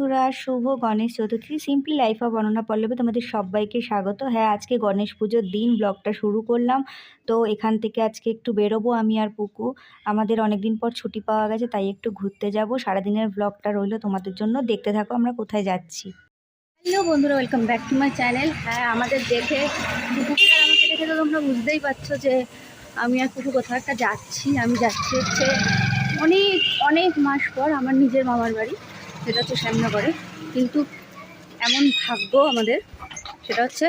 বন্ধুরা, শুভ Ganesh Chaturthi. Simply life of Ananya Pallavi, তোমাদের সবাইকে স্বাগত। হ্যাঁ আজকে গণেশ পুজোর দিন, ব্লগটা শুরু করলাম। তো এখান থেকে আজকে একটু বেরোবো আমি আর পুকু। আমাদের অনেক দিন পর ছুটি পাওয়া গেছে, তাই একটু ঘুরতে যাব। সারাদিনের ব্লগটা রইল তোমাদের জন্য। দেখতে থাকো, আমরা কোথায় যাচ্ছি। হ্যালো বন্ধুরা welcome back to my channel হ্যাঁ আমাদের দেখে আমাকে দেখে তো তোমরা বুঝতেই পারছ যে আমি আর কুকুর কোথাও একটা যাচ্ছি। আমি যাচ্ছি হচ্ছে অনেক অনেক মাস পর আমার নিজের মামার বাড়ি। সেটা হচ্ছে শ্যামনগরে। কিন্তু এমন ভাগ্য আমাদের, সেটা হচ্ছে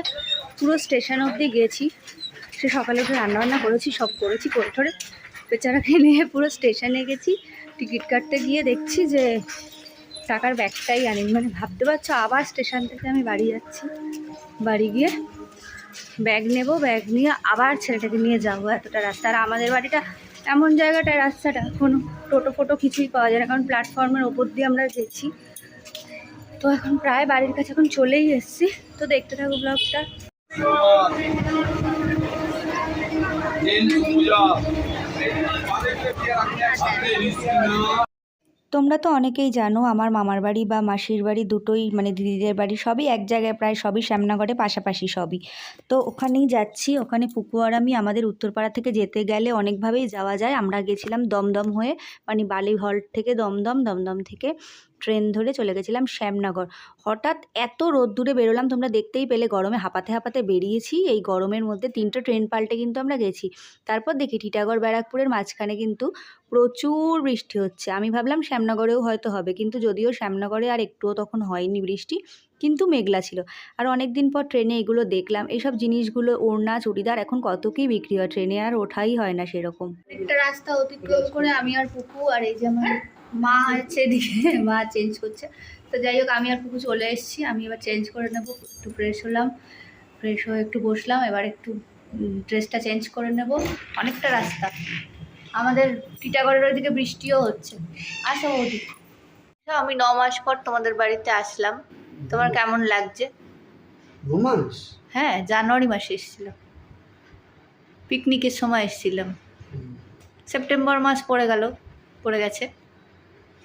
পুরো স্টেশন অবধি গেছি। সে সকালে উঠে রান্নাবান্না করেছি, সব করেছি, করে ঠরে বেচারাকে নিয়ে পুরো স্টেশনে গেছি। টিকিট কাটতে গিয়ে দেখছি যে টাকার ব্যাগটাই আনি মানে ভাবতে পারছ, আবার স্টেশন থেকে আমি বাড়ি যাচ্ছি। বাড়ি গিয়ে ব্যাগ নেব, ব্যাগ নিয়ে আবার ছেলেটাকে নিয়ে যাব। এতটা রাস্তা। আর আমাদের বাড়িটা এমন জায়গাটায় রাস্তাটা, কোনো টোটো ফোটো কিছুই পাওয়া যায় না, কারণ প্ল্যাটফর্মের ওপর দিয়ে আমরা গেছি তো এখন প্রায় বাড়ির কাছে এখন চলেই এসছি। তো দেখতে থাকো ব্লগটা তোমরা তো অনেকেই জানো, আমার মামার বাড়ি বা মাসির বাড়ি দুটোই মানে দিদিদের বাড়ি সবই এক জায়গায়, প্রায় সবই শ্যামনগরে, পাশাপাশি সবই। তো ওখানেই যাচ্ছি, ওখানে পুকু আর আমি আমাদের উত্তরপাড়া থেকে যেতে গেলে অনেকভাবেই যাওয়া যায়। আমরা গেছিলাম দমদম হয়ে মানে বালি হল্ট থেকে দমদম দমদম থেকে ট্রেন ধরে চলে গেছিলাম শ্যামনগর। হঠাৎ এত রোদ্দুরে বেরোলাম, তোমরা দেখতেই পেলে গরমে হাঁপাতে হাঁপাতে বেরিয়েছি। এই গরমের মধ্যে তিনটে ট্রেন পাল্টে কিন্তু আমরা গেছি। তারপর দেখি টিটাগড় ব্যারাকপুরের মাঝখানে কিন্তু প্রচুর বৃষ্টি হচ্ছে। আমি ভাবলাম শ্যামনগরেও হয়তো হবে, কিন্তু যদিও শ্যামনগরে আর একটুও তখন হয়নি বৃষ্টি, কিন্তু মেঘলা ছিল। আর অনেক দিন পর ট্রেনে এগুলো দেখলাম। এইসব জিনিসগুলো, ওড়না, চুড়িদার এখন কত কি বিক্রি হয়? ট্রেনে আর ওঠাই হয় না সেরকম। একটা রাস্তা অতিক্রম করে আমি আর পুকু আর এই যে আমার মা আছে এদিকে মা চেঞ্জ করছে। তো যাই হোক আমি আর পুকু চলে এসেছি। আমি এবার চেঞ্জ করে নেব একটু ফ্রেশ হলাম। ফ্রেশ হয়ে একটু বসলাম এবার একটু ড্রেসটা চেঞ্জ করে নেব। অনেকটা রাস্তা। আমাদের টিটাগড়ের ওইদিকে বৃষ্টিও হচ্ছে। আসো ওদি আমি ন মাস পর তোমাদের বাড়িতে আসলাম। তোমার কেমন লাগছে? হ্যাঁ জানুয়ারি মাসে এসেছিলাম পিকনিকের সময় এসেছিলাম। সেপ্টেম্বর মাস পড়ে গেল পড়ে গেছে।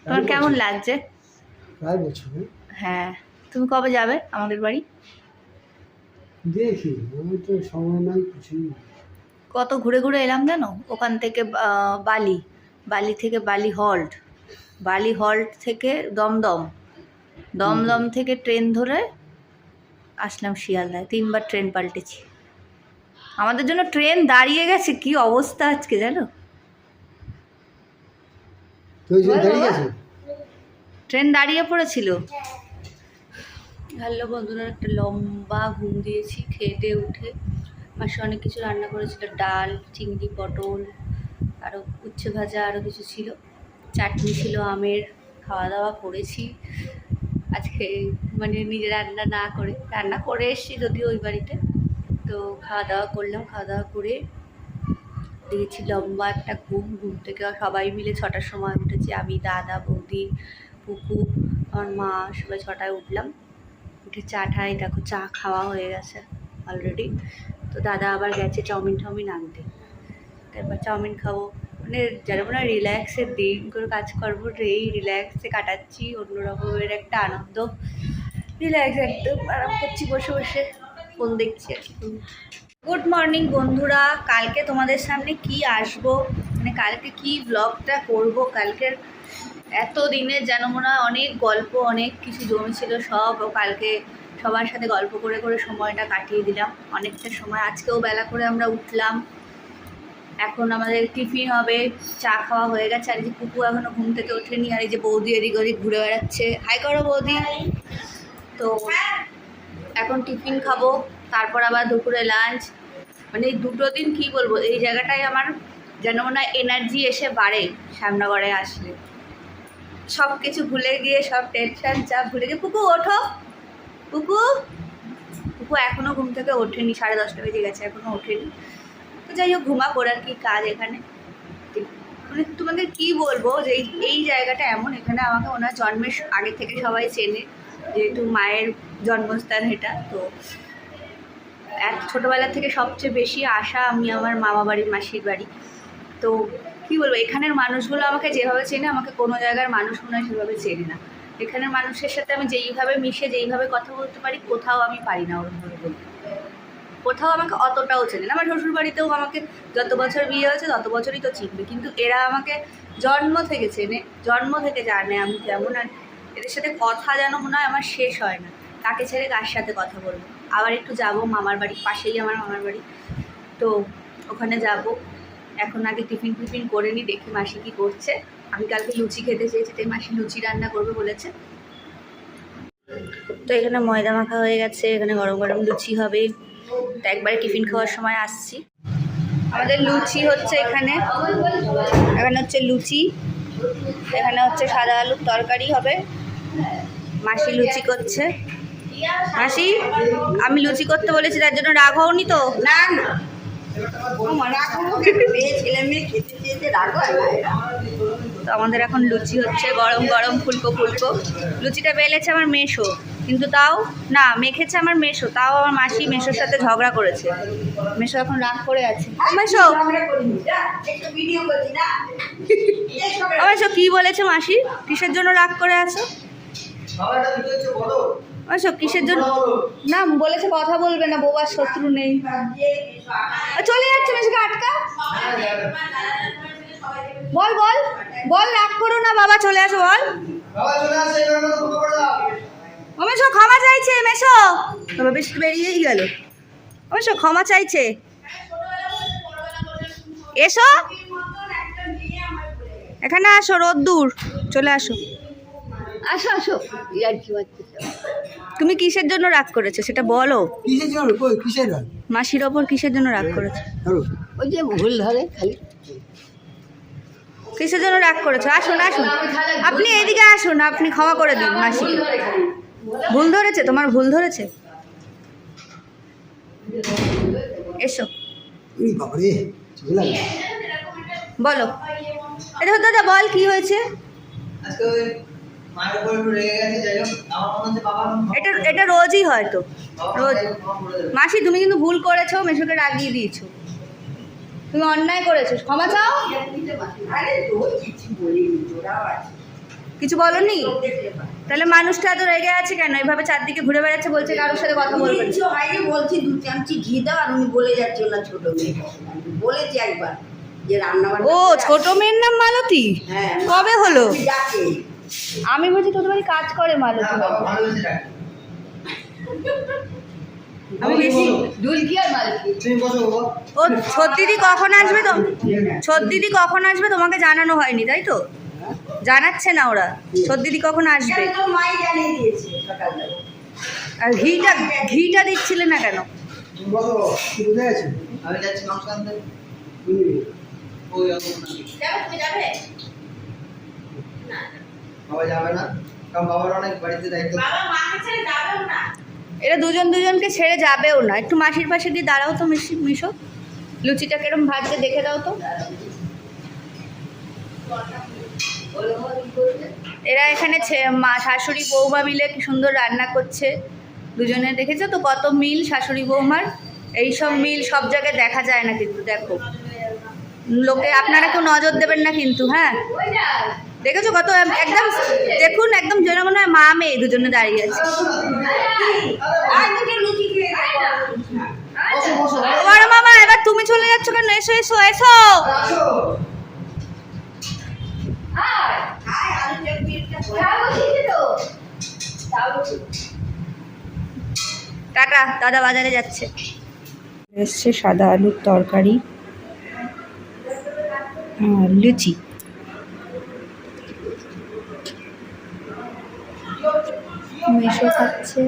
তোমার কেমন লাগছে? প্রায় বছরে। হ্যাঁ তুমি কবে যাবে আমাদের বাড়ি? দেখি আমি তো সময় নাই কিছুই কত ঘুরে ঘুরে এলাম জানো? ওখান থেকে বালি। বালি থেকে বালি হল্ট। বালি হল্ট থেকে দমদম। দমদম থেকে ট্রেন ধরে আসলাম শিয়ালদায়। তিনবার ট্রেন পাল্টেছি। আমাদের জন্য ট্রেন দাঁড়িয়ে গেছে কি অবস্থা আজকে জানো? তো দাঁড়িয়ে গেছে ট্রেন দাঁড়িয়ে পড়েছিল? হ্যালো বন্ধুরা একটা লম্বা ঘুম দিয়েছি খেতে উঠে। মাসে অনেক কিছু রান্না করেছিল ডাল চিংড়ি পটল আরও উচ্ছে ভাজা আরও কিছু ছিল। চাটনি ছিল আমের খাওয়া দাওয়া করেছি। আজকে মানে নিজে রান্না না করে রান্না করে এসেছি যদিও ওই বাড়িতে। তো খাওয়া দাওয়া করলাম খাওয়া দাওয়া করে দিয়েছি লম্বা একটা ঘুম ঘুম থেকে সবাই মিলে ছটার সময় উঠেছি। আমি, দাদা, বৌদি পুকু আমার মা, সবাই ছটায় উঠলাম। উঠে চা ঠাই, দেখো, চা খাওয়া হয়ে গেছে অলরেডি তো দাদা আবার গেছে চাউমিন টাউমিন আনতে। তারপর চাউমিন খাব। মানে যারা মনে হয় রিল্যাক্সের দিন করে কাজ করব এই রিল্যাক্সে কাটাচ্ছি, অন্য রকমের একটা আনন্দ। রিল্যাক্স, একদম আরাম করছি বসে বসে। ফোন দেখছি আর কি। গুড মর্নিং বন্ধুরা। কালকে তোমাদের সামনে কি আসব? মানে কালকে কি ব্লগটা করব? কালকের এত দিনের যেন মনে হয় অনেক গল্প, অনেক কিছু জমেছিল সব। কালকে সবার সাথে গল্প করে করে সময়টা কাটিয়ে দিলাম। অনেকটা সময়। আজকেও বেলা করে আমরা উঠলাম। এখন আমাদের টিফিন হবে। চা খাওয়া হয়ে গেছে। আর এই যে কুকু এখনও ঘুম থেকে ওঠেনি। আর এই যে বৌদি এদিক ওদিক ঘুরে বেড়াচ্ছে। হাই করো বৌদি। তো এখন টিফিন খাব। তারপর আবার দুপুরে লাঞ্চ। মানে দুটো দিন কি বলব, এই জায়গাটায় আমার যেন হয় এনার্জি এসে বাড়ে শ্যামনগরে আসলে। সব কিছু ভুলে গিয়ে, সব টেনশন চাপ ভুলে গিয়ে, পুকু ওঠো, পুকু। পুকু এখনও ঘুম থেকে ওঠেনি, সাড়ে দশটা বেজে গেছে এখনও ওঠেনি। তো যাই হোক ঘুমা করার কি কাজ এখানে। মানে তোমাদের কি বলব যে এই জায়গাটা এমন, এখানে আমাকে ওনার জন্মের আগে থেকে সবাই চেনে, যেহেতু মায়ের জন্মস্থান এটা, তো এক ছোটোবেলা থেকে সবচেয়ে বেশি আশা আমি আমার মামা বাড়ি মাসির বাড়ি। তো কি বলব, এখানের মানুষগুলো আমাকে যেভাবে চেনে, আমাকে কোনো জায়গার মানুষ মনে হয় সেভাবে চেনে না। এখানের মানুষের সাথে আমি যেইভাবে মিশে, যেইভাবে কথা বলতে পারি, কোথাও আমি পারি না ওরকমভাবে বলতে। কোথাও আমাকে অতটাও চেনে না। আমার শ্বশুর বাড়িতেও আমাকে যত বছর বিয়ে হয়েছে, তত বছরই তো চিনবে। কিন্তু এরা আমাকে জন্ম থেকে চেনে, জন্ম থেকে জানে আমি কেমন। আর এদের সাথে কথা যেন মনে হয় আমার শেষ হয় না। কাকে ছেড়ে কার সাথে কথা বলব? আবার একটু যাব, মামার বাড়ি, পাশেই আমার মামার বাড়ি। তো ওখানে যাব। এখন আগে টিফিন টিফিন করে নিই দেখি মাসি কী করছে। আমি কালকে লুচি খেতে চেয়েছি, তাই মাসি লুচি রান্না করবে বলেছে। তো এখানে ময়দা মাখা হয়ে গেছে, এখানে গরম গরম লুচি হবে। তো একবারে টিফিন খাওয়ার সময় আসছি। আমাদের লুচি হচ্ছে এখানে। এখানে হচ্ছে লুচি। এখানে হচ্ছে সাদা আলুর তরকারি হবে। মাসি লুচি করছে। মাসি আমি লুচি করতে বলেছি তার জন্য রাগ হওনি তো? না তো আমাদের এখন লুচি হচ্ছে গরম গরম ফুলকো ফুলকো। লুচিটা বেলেছে আমার মেশো কিন্তু তাও না মেখেছে আমার মেশো তাও আমার মাসি মেশোর সাথে ঝগড়া করেছে। মেশো এখন রাগ করে আছে। মেশো! ভিডিও করছি না। মেশো কি বলেছে মাসি? কিসের জন্য রাগ করে আছো? মেশো কিসের জন্য? না, বলেছে কথা বলবে না বোবার শত্রু নেই। চলে যাচ্ছে মেশোকে আটকা। বল বল বল, রাগ করো না, বাবা, চলে আসো, বল। ও ক্ষমা চাইছে মেশো তবে বেশ বেরিয়েই গেল। ও ক্ষমা চাইছে। এসো। এখানে আসো, রোদ্দুর, চলে আসো। আসো আসো। ইয়ার কি তুমি কিসের জন্য রাগ করেছ সেটা বলো। কিসের জন্য? কই কিসের রাগ? মাসির ওপর কিসের জন্য রাগ করেছ? ওই যে ভুল ধরে খালি। কিসের জন্য রাগ করেছ? আসুন আসুন। আপনি এদিকে আসুন আপনি ক্ষমা করে দিন মাসি। ভুল ধরেছে? তোমার ভুল ধরেছে? এসো। বলো। এটা দাদা বল কি হয়েছে? মায়ের উপর একটু রেগে গেছে যাই হোক আমার মনে হচ্ছে বাবা এটা এটা রোজই হয় তো। রোজ। মাসি তুমি কিন্তু ভুল করেছ মেশোকে রাগিয়ে দিয়েছ। তুমি অন্যায় করেছ। ক্ষমা চাও? কিছু বলিনি তাহলে মানুষটা এত রেগে আছে কেন? এভাবে চারদিকে ঘুরে বেড়াচ্ছে বলছে কারোর সাথে কথা বলবে না। কিছু হয়নি বলছি দু চামচি ঘি দাও আর উনি বলে যাচ্ছে ওনার ছোট মেয়ে বলেছি একবার যে রান্না ও ছোট মেয়ের নাম মালতী? হ্যাঁ। কবে হলো? যাকে আমি বলছি তোদের বাড়ি কাজ করে মালতী বাবা। ভালো আমি বেশি দুলকি আর মালকি তুমি বসো ও ছদ্দিদি কখন আসবে তো? ছদ্দিদি কখন আসবে? তোমাকে জানানো হয়নি তাই তো? জানাচ্ছে না ওরা। ছদ্দিদি কখন আসবে? তো মাই জানিয়ে দিয়েছে সকালবেলা? আর ঘিটা ঘিটা দিচ্ছিলে না কেন? তুমি বলো কি বুঝে গেছো? আমি যাচ্ছি মাংস আনতে তুমি ওই অত না। যাবে তুমি যাবে না বাবা যাবে না। কারণ বাবার অনেক বাড়িতে দায়িত্ব বাবা মাকে ছেড়ে যাবেও না। এরা দুজন দুজনকে ছেড়ে যাবেও না। একটু মাসির পাশে গিয়ে দাঁড়াও তো মিশি মিশো। লুচিটা কেরম ভাজতে দেখে দাও তো। এরা এখানে ছে- মা শাশুড়ি বৌমা মিলে কি সুন্দর রান্না করছে। দুজনে দেখেছ তো কত মিল শাশুড়ি বৌমার? এই সব মিল সব জায়গায় দেখা যায় না কিন্তু দেখো। লোকে আপনারা কেউ নজর দেবেন না কিন্তু হ্যাঁ? দেখেছ কত একদম দেখুন একদম যেন মনে হয় মা মেয়ে দুজনে দাঁড়িয়ে আছে। বড় মামা এবার তুমি চলে যাচ্ছ কেন? এসো এসো এসো। আসো। আয়। আলু চপ টাটা দাদা বাজারে যাচ্ছে। এসছে সাদা আলুর তরকারি। আর লুচি। মেশো খাচ্ছে।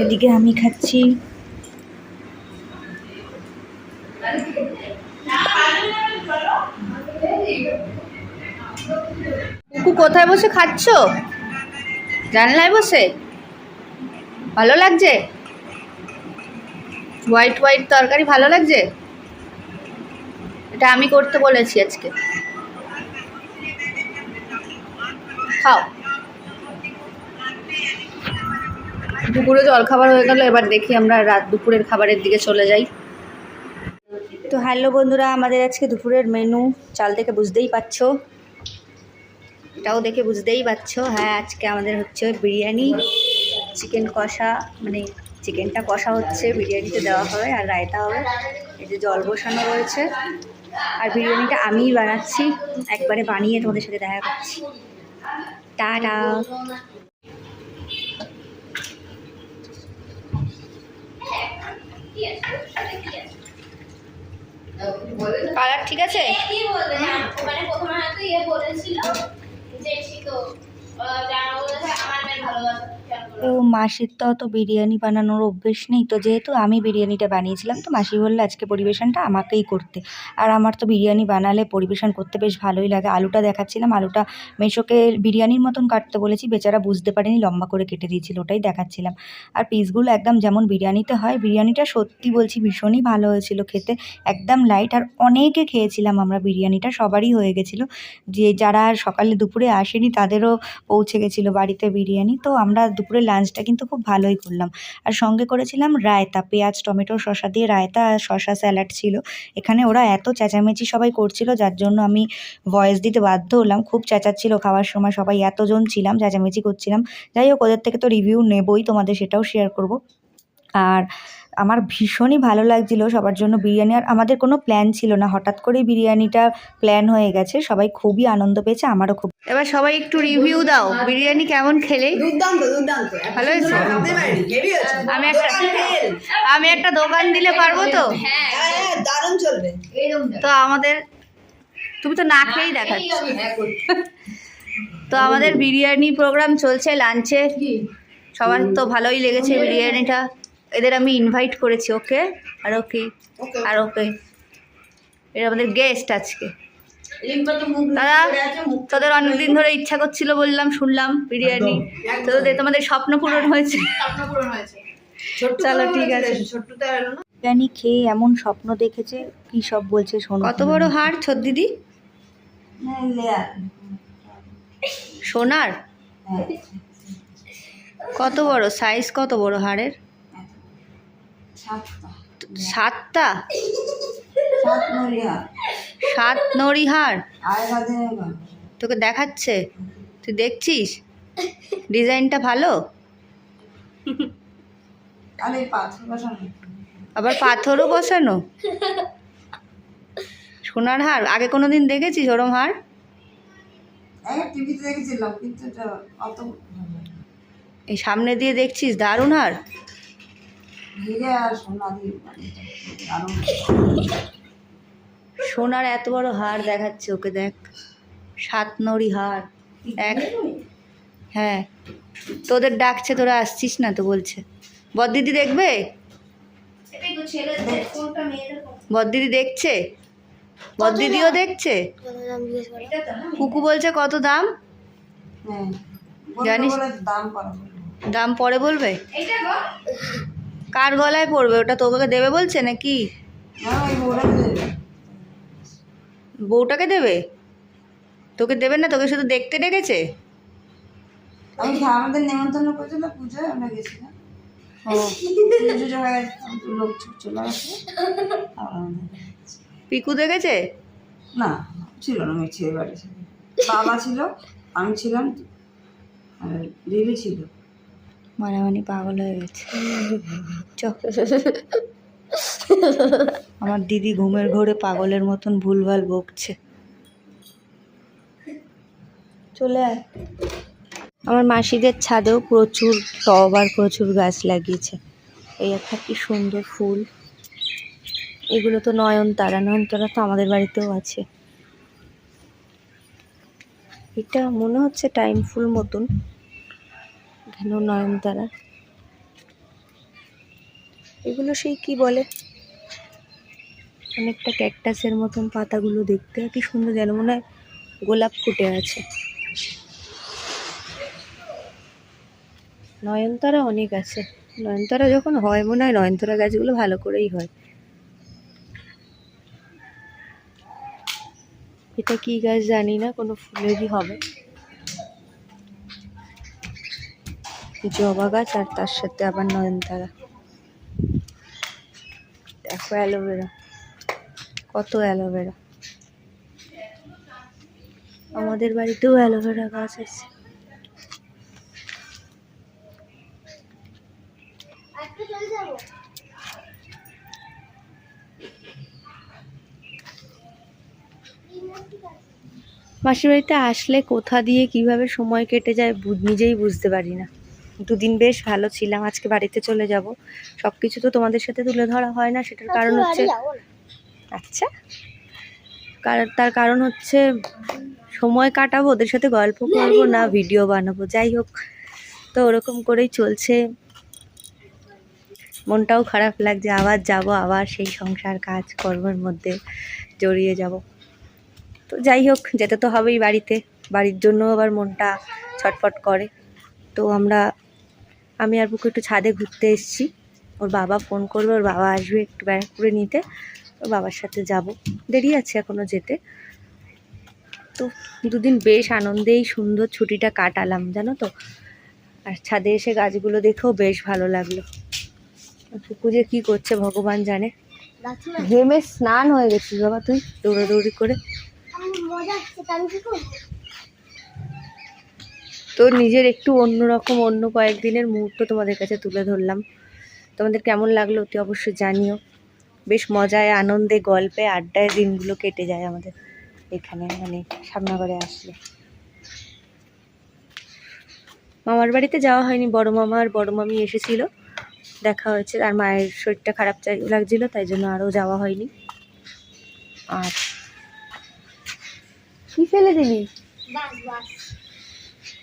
এদিকে আমি খাচ্ছি। কুকু, কোথায় বসে খাচ্ছো? জানলায় বসে? ভালো লাগছে? হোয়াইট হোয়াইট তরকারি ভালো লাগছে? এটা আমি করতে বলেছি আজকে। খাও। দুপুরে জল খাবার হয়ে গেল, এবার দেখি আমরা রাত দুপুরের খাবারের দিকে চলে যাই। তো হ্যালো বন্ধুরা, আমাদের আজকে দুপুরের মেনু চাল থেকে বুঝতেই পারছ। এটাও দেখে বুঝতেই পারছ হ্যাঁ আজকে আমাদের হচ্ছে বিরিয়ানি চিকেন কষা মানে চিকেনটা কষা হচ্ছে, বিরিয়ানিতে দেওয়া হবে আর রায়তা হবে। এই যে জল বসানো রয়েছে। আর বিরিয়ানিটা আমিই বানাচ্ছি, একবারে বানিয়ে তোমাদের সাথে দেখা করছি। টাটা! কালার ঠিক আছে? কি মানে প্রথমে হয়তো ইয়ে বলেছিল যে ঠিক আমার ভালোবাসা। তো মাসির তো অত বিরিয়ানি বানানোর অভ্যেস নেই। তো যেহেতু আমি বিরিয়ানিটা বানিয়েছিলাম, তো মাসি বলল আজকে পরিবেশনটা আমাকেই করতে। আর আমার তো বিরিয়ানি বানালে পরিবেশন করতে বেশ ভালোই লাগে। আলুটা দেখাচ্ছিলাম, আলুটা মেশোকে বিরিয়ানির মতন কাটতে বলেছি, বেচারা বুঝতে পারেনি, লম্বা করে কেটে দিয়েছিল, ওটাই দেখাচ্ছিলাম। আর পিসগুলো একদম যেমন বিরিয়ানিতে হয়, বিরিয়ানিটা সত্যি বলছি ভীষণই ভালো হয়েছিল খেতে, একদম লাইট আর অনেকে খেয়েছিলাম আমরা বিরিয়ানিটা, সবারই হয়ে গেছিল। যে যারা সকালে দুপুরে আসেনি, তাদেরও পৌঁছে গেছিল বাড়িতে বিরিয়ানি। তো আমরা দুপুরে লাঞ্চটা কিন্তু খুব ভালোই করলাম। আর সঙ্গে করেছিলাম রায়তা, পেঁয়াজ, টমেটো শশা দিয়ে রায়তা আর শশা স্যালাড ছিল। এখানে ওরা এত চেঁচামেচি সবাই করছিল, যার জন্য আমি ভয়েস দিতে বাধ্য হলাম। খুব চেঁচাচ্ছিল খাওয়ার সময়, সবাই এতজন ছিলাম, চেঁচামেচি করছিলাম। যাই হোক, ওদের থেকে তো রিভিউ নেবই, তোমাদের সেটাও শেয়ার করব। আর আমার ভীষণই ভালো লাগছিল সবার জন্য বিরিয়ানি আর আমাদের কোনো প্ল্যান ছিল না। হঠাৎ করেই বিরিয়ানিটা প্ল্যান হয়ে গেছে। সবাই খুবই আনন্দ পেয়েছে আমারও খুব এবার সবাই একটু রিভিউ দাও বিরিয়ানি কেমন খেলে? দুর্দান্ত দুর্দান্ত। ভালো হয়েছে? আমি একটা আমি একটা দোকান দিলে পারব তো? হ্যাঁ হ্যাঁ দারুণ চলবে। তো আমাদের তুমি তো না খেয়েই দেখাচ্ছ। তো আমাদের বিরিয়ানি প্রোগ্রাম চলছে লাঞ্চে সবার তো ভালোই লেগেছে বিরিয়ানিটা। এদের আমি ইনভাইট করেছি ওকে? আর ওকে? আর ওকে? এরা আমাদের গেস্ট আজকে। দাদা করে আছে মুখ তোদের অনেকদিন ধরে ইচ্ছা করছিল বললাম শুনলাম বিরিয়ানি। তো তোদের তোমাদের স্বপ্ন পূরণ হয়েছে। চলো, ঠিক আছে। ছোট্টটা এলো না। বিরিয়ানি খেয়ে এমন স্বপ্ন দেখেছে কি সব বলছে শোনো। কত বড় হাড় ছোট দিদি? সোনার? কত বড় সাইজ কত বড় হাড়ের? সাতটা। সাত নড়ি হাড় তোকে দেখাচ্ছে। তুই দেখছিস? ডিজাইনটা ভালো? আবার পাথরও বসানো? সোনার হার? আগে কোনো দিন দেখেছিস ওরম হার? অত এই সামনে দিয়ে দেখছিস? দারুণ হার। হিরে আর সোনা দিয়ে দারুণ। সোনার এত বড় হার দেখাচ্ছে ওকে দেখ। সাত নড়ি হার। এক। হ্যাঁ। তোদের ডাকছে তোরা আসছিস না তো বলছে। বদ্দিদি দেখবে? বদ্দিদি দেখছে? বদ্দিদিও দেখছে? কুকু বলছে কত দাম? হ্যাঁ। জানিস? দাম দাম পরে বলবে? কার গলায় পড়বে? ওটা তোকে দেবে বলছে নাকি? ওরা বউটাকে দেবে। তোকে দেবে না? তোকে শুধু দেখতে ডেকেছে? আমি আমাদের নেমন্তন্ন করেছিল পুজোয় আমরা গেছিলাম হয়ে পিকু দেখেছে? না ছিল না আমি ছেলে বাড়ি ছিল বাবা ছিল আমি ছিলাম আর দিদি ছিল। মানামানি পাগল হয়ে গেছে। আমার দিদি ঘুমের ঘোরে পাগলের মতন ভুলভাল বকছে। চলে আয়। আমার মাসিদের ছাদেও প্রচুর টব আর প্রচুর গাছ লাগিয়েছে। এই একটা কি সুন্দর ফুল। এগুলো তো নয়নতারা নয়নতারা তো আমাদের বাড়িতেও আছে। এটা মনে হচ্ছে টাইম ফুল মতন। কেন নয়নতারা। এগুলো সেই কি বলে? অনেকটা ক্যাকটাসের মতন পাতাগুলো দেখতে। কি সুন্দর যেন মনে হয় গোলাপ ফুটে আছে। নয়নতারা অনেক আছে। নয়নতারা যখন হয় মনে হয় নয়নতারা গাছগুলো ভালো করেই হয়। এটা কি গাছ জানি না, কোনো ফুলেরই হবে। জবা গাছ আর তার সাথে আবার নয়নতারা। দেখো অ্যালোভেরা, কত অ্যালোভেরা। আমাদের বাড়িতেও অ্যালোভেরা গাছ আছে। মাসির বাড়িতে আসলে কোথা দিয়ে কীভাবে সময় কেটে যায় নিজেই বুঝতে পারি না। দুদিন বেশ ভালো ছিলাম আজকে বাড়িতে চলে যাব। সব কিছু তো তোমাদের সাথে তুলে ধরা হয় না সেটার কারণ হচ্ছে আচ্ছা। তার কারণ হচ্ছে সময় কাটাবো ওদের সাথে গল্প করব না ভিডিও বানাবো। যাই হোক তো ওরকম করেই চলছে। মনটাও খারাপ লাগছে আবার যাব আবার সেই সংসার কাজ কর্মের মধ্যে জড়িয়ে যাব। তো যাই হোক যেতে তো হবেই বাড়িতে। বাড়ির জন্য আবার মনটা ছটফট করে। তো আমরা আমি আর বুকু একটু ছাদে ঘুরতে এসেছি। ওর বাবা ফোন করবে, ওর বাবা আসবে একটু ব্যারাকপুরে নিতে। ওর বাবার সাথে যাব। দেরি আছে এখনও যেতে। তো দুদিন বেশ আনন্দেই সুন্দর ছুটিটা কাটালাম, জানো তো? আর ছাদে এসে গাছগুলো দেখেও বেশ ভালো লাগল। কুকু যে কী করছে ভগবান জানে। ঘেমে স্নান হয়ে গেছিস বাবা তুই, দৌড়াদৌড়ি করে মজা হচ্ছে আমি কি করব তো নিজের একটু অন্যরকম, অন্য কয়েকদিনের মুহূর্ত তোমাদের কাছে তুলে ধরলাম। তোমাদের কেমন লাগল অতি অবশ্যই জানিও। বেশ মজায়, আনন্দে, গল্পে, আড্ডায় দিনগুলো কেটে যায় আমাদের এখানে মানে সামনাগরে আসলে। মামার বাড়িতে যাওয়া হয়নি, বড় মামা আর বড় মামি এসেছিল। দেখা হয়েছে, আর মায়ের শরীরটা খারাপ লাগছিল, তাই জন্য আরও যাওয়া হয়নি। আর কি ফেলে দিলি? বাস বাস।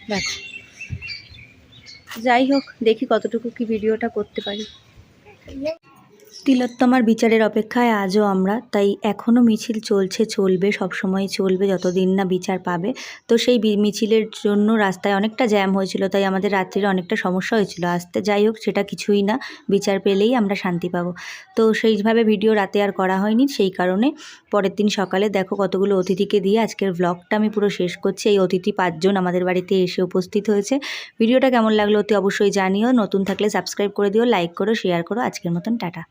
দেখো। যাই হোক দেখি কতটুকু কি ভিডিওটা করতে পারি। তিলোত্তমার বিচারের অপেক্ষায় আজও আমরা, তাই এখনও মিছিল চলছে, চলবে সব সময় চলবে, যতদিন না বিচার পাবে। তো সেই মিছিলের জন্য রাস্তায় অনেকটা জ্যাম হয়েছিল, তাই আমাদের রাত্রিরে অনেকটা সমস্যা হয়েছিল। আসতে যাই হোক, সেটা কিছুই না, বিচার পেলেই আমরা শান্তি পাবো। তো সেইভাবে ভিডিও রাতে আর করা হয়নি, সেই কারণে পরের দিন সকালে দেখো কতগুলো অতিথিকে দিয়ে আজকের ব্লগটা আমি পুরো শেষ করছি। এই অতিথি পাঁচজন আমাদের বাড়িতে এসে উপস্থিত হয়েছে। ভিডিওটা কেমন লাগল অতি অবশ্যই জানিও, নতুন থাকলে সাবস্ক্রাইব করে দিও লাইক করো শেয়ার করো, আজকের মতন টাটা।